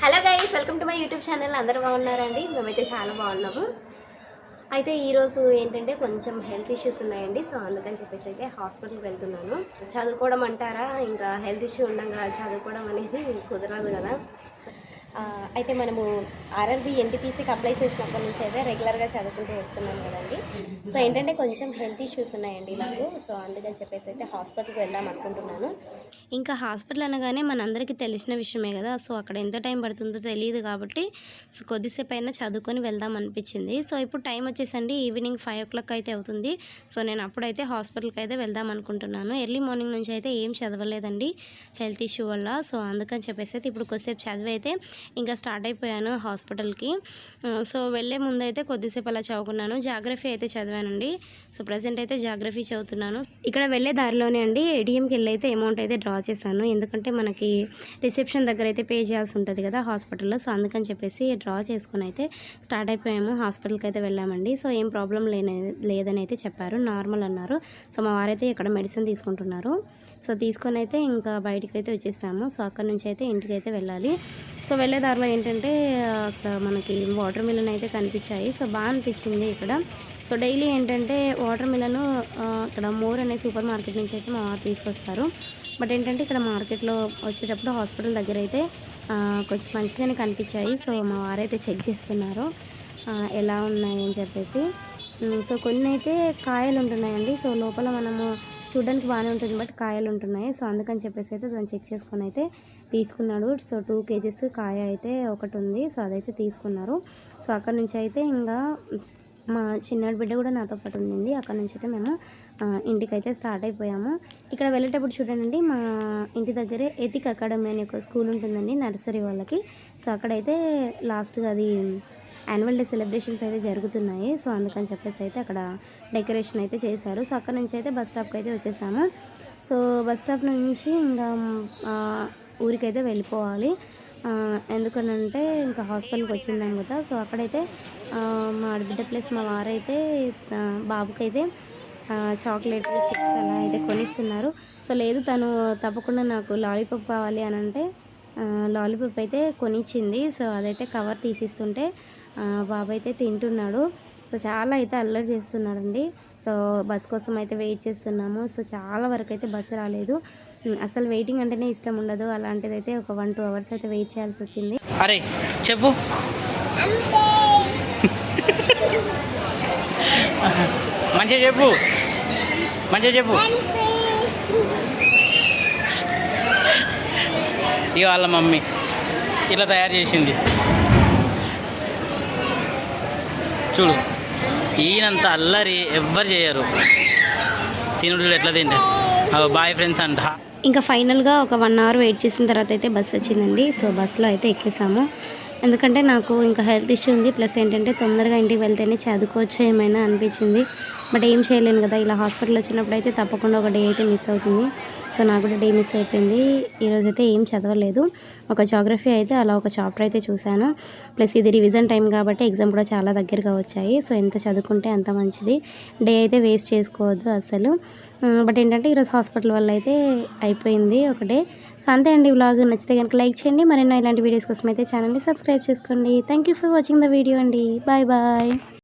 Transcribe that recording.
Hello guys welcome to my YouTube channel. అందరూ బాగున్నారండి? మేమైతే చాలా బాగున్నాము. అయితే ఈరోజు ఏంటంటే కొంచెం హెల్త్ ఇష్యూస్ ఉన్నాయండి. సో అందుకని చెప్పేసి అయితే హాస్పిటల్కి వెళ్తున్నాను. చదువుకోవడం అంటారా? ఇంకా హెల్త్ ఇష్యూ ఉండగా చదువుకోవడం అనేది కుదరదు కదా. అయితే మనము ఆర్ఆర్బి ఎన్టీపీసీకి అప్లై చేసినప్పటి నుంచి అయితే రెగ్యులర్గా చదువుకుంటూ వస్తున్నాం కదండి. సో ఏంటంటే కొంచెం హెల్త్ ఇష్యూస్ ఉన్నాయండి నాకు సో అందుకని చెప్పేసి అయితే హాస్పిటల్కి వెళ్దాం అనుకుంటున్నాను. ఇంకా హాస్పిటల్ అనగానే మనందరికీ తెలిసిన విషయమే కదా. సో అక్కడ ఎంత టైం పడుతుందో తెలియదు కాబట్టి సో కొద్దిసేపు అయినా చదువుకొని వెళ్దాం అనిపించింది. సో ఇప్పుడు టైం వచ్చేసండి ఈవినింగ్ ఫైవ్ ఓ క్లాక్ అయితే అవుతుంది. సో నేను అప్పుడైతే హాస్పిటల్కి అయితే వెళ్దాం అనుకుంటున్నాను. ఎర్లీ మార్నింగ్ నుంచి అయితే ఏం చదవలేదండి హెల్త్ ఇష్యూ వల్ల. సో అందుకని చెప్పేసి అయితే ఇప్పుడు కొద్దిసేపు చదివి అయితే ఇంకా స్టార్ట్ అయిపోయాను హాస్పిటల్కి. సో వెళ్ళే ముందు అయితే కొద్దిసేపు అలా చదువుకున్నాను. జాగ్రఫీ అయితే చదివానండి. సో ప్రజెంట్ అయితే జాగ్రఫీ చదువుతున్నాను. ఇక్కడ వెళ్ళే దారిలోనే అండి ఏటీఎంకి వెళ్ళి అయితే అమౌంట్ అయితే డ్రా చేశాను. ఎందుకంటే మనకి రిసెప్షన్ దగ్గర అయితే పే చేయాల్సి ఉంటుంది కదా హాస్పిటల్లో. సో అందుకని చెప్పేసి డ్రా చేసుకుని అయితే స్టార్ట్ అయిపోయాము. హాస్పిటల్కి అయితే వెళ్ళామండి. సో ఏం ప్రాబ్లం లేని లేదని అయితే చెప్పారు. నార్మల్ అన్నారు. సో మా వారైతే ఇక్కడ మెడిసిన్ తీసుకుంటున్నారు. సో తీసుకొని అయితే ఇంకా బయటికి అయితే వచ్చేసాము. సో అక్కడ నుంచి అయితే ఇంటికి అయితే వెళ్ళాలి. సో వెళ్ళే దారిలో ఏంటంటే అక్కడ మనకి వాటర్ మిలన్ అయితే కనిపించాయి. సో బాగా అనిపించింది ఇక్కడ. సో డైలీ ఏంటంటే వాటర్ మిలను ఇక్కడ మోర్ అనే సూపర్ మార్కెట్ నుంచి అయితే మా వారు తీసుకొస్తారు. బట్ ఏంటంటే ఇక్కడ మార్కెట్లో వచ్చేటప్పుడు హాస్పిటల్ దగ్గర అయితే కొంచెం మంచిగానే కనిపించాయి. సో మా వారైతే చెక్ చేస్తున్నారు. ఎలా ఉన్నాయి అని చెప్పేసి. సో కొన్ని అయితే కాయలు ఉంటున్నాయండి. సో లోపల మనము చూడడానికి బాగానే ఉంటుంది బట్ కాయలు ఉంటున్నాయి సో అందుకని చెప్పేసి అయితే దాన్ని చెక్ చేసుకొని అయితే తీసుకున్నాడు. సో టూ కేజెస్ కాయ అయితే ఒకటి ఉంది సో అదైతే తీసుకున్నారు. సో అక్కడ నుంచి అయితే ఇంకా మా చిన్నాడు బిడ్డ కూడా నాతో పాటు ఉండింది. అక్కడ నుంచి అయితే మేము ఇంటికైతే స్టార్ట్ అయిపోయాము. ఇక్కడ వెళ్ళేటప్పుడు చూడండి మా ఇంటి దగ్గరే ఎతిక్ అకాడమీ అనే ఒక స్కూల్ ఉంటుందండి నర్సరీ వాళ్ళకి. సో అక్కడైతే లాస్ట్గా అది యాన్యువల్ డే సెలబ్రేషన్స్ అయితే జరుగుతున్నాయి. సో అందుకని చెప్పేసి అయితే అక్కడ డెకరేషన్ అయితే చేశారు. సో అక్కడ నుంచి అయితే బస్ స్టాప్కి అయితే వచ్చేసాము. సో బస్ స్టాప్ నుంచి ఇంకా ఊరికైతే వెళ్ళిపోవాలి. ఎందుకనంటే ఇంకా హాస్పిటల్కి వచ్చిందాం కదా. సో అక్కడైతే మా ఆడబిడ్డ ప్లస్ మా వారైతే బాబుకైతే చాక్లెట్ చిప్స్ అలా అయితే కొనిస్తున్నారు. సో లేదు తను తప్పకుండా నాకు లాలీపాప్ కావాలి అని అంటే లాలీపాప్ అయితే కొనిచ్చింది. సో అదైతే కవర్ తీసిస్తుంటే ఆ, బాబు అయితే తింటున్నాడు. సో చాలా అయితే అల్లరి చేస్తున్నాడండి. సో బస్ కోసం అయితే వెయిట్ చేస్తున్నాము. సో చాలా వరకు అయితే బస్సు రాలేదు. అసలు వెయిటింగ్ అంటేనే ఇష్టం ఉండదు. అలాంటిది అయితే ఒక వన్ టూ అవర్స్ అయితే వెయిట్ చేయాల్సి వచ్చింది. అరే చెప్పు. మంచిగా చెప్పు. మంచిగా చెప్పు. ఇవాళ వాళ్ళ మమ్మీ ఇలా తయారు చేసింది. చూడు ఈయనంత అల్లరి ఎవ్వరు చేయరు. తినుడు ఎట్లా తింటారు బాయ్ ఫ్రెండ్స్ అంట. ఇంకా ఫైనల్గా ఒక వన్ అవర్ వెయిట్ చేసిన తర్వాత అయితే బస్ వచ్చిందండి. సో బస్సులో అయితే ఎక్కేసాము. ఎందుకంటే నాకు ఇంకా హెల్త్ ఇష్యూ ఉంది. ప్లస్ ఏంటంటే తొందరగా ఇంటికి వెళ్తేనే చదువుకోవచ్చు ఏమైనా అనిపించింది. బట్ ఏం చేయలేను కదా. ఇలా హాస్పిటల్ వచ్చినప్పుడు అయితే తప్పకుండా ఒక డే అయితే మిస్ అవుతుంది. సో నాకు కూడా డే మిస్ అయిపోయింది. ఈరోజు అయితే ఏం చదవలేదు. ఒక జాగ్రఫీ అయితే అలా ఒక చాప్టర్ అయితే చూశాను. ప్లస్ ఇది రివిజన్ టైం కాబట్టి ఎగ్జామ్ కూడా చాలా దగ్గరగా వచ్చాయి. సో ఎంత చదువుకుంటే అంత మంచిది. డే అయితే వేస్ట్ చేసుకోవద్దు అసలు బట్ ఏంటంటే ఈరోజు హాస్పిటల్ వల్ల అయితే అయిపోయింది ఒక డే. సో అంతే అండి వ్లాగ్. నచ్చితే కనుక లైక్ చేయండి. మరెన్నో ఇలాంటి వీడియోస్ కోసం అయితే ఛానల్ని సబ్స్క్రైబ్ చేసుకోండి. Thank you for watching the video అండి. Bye bye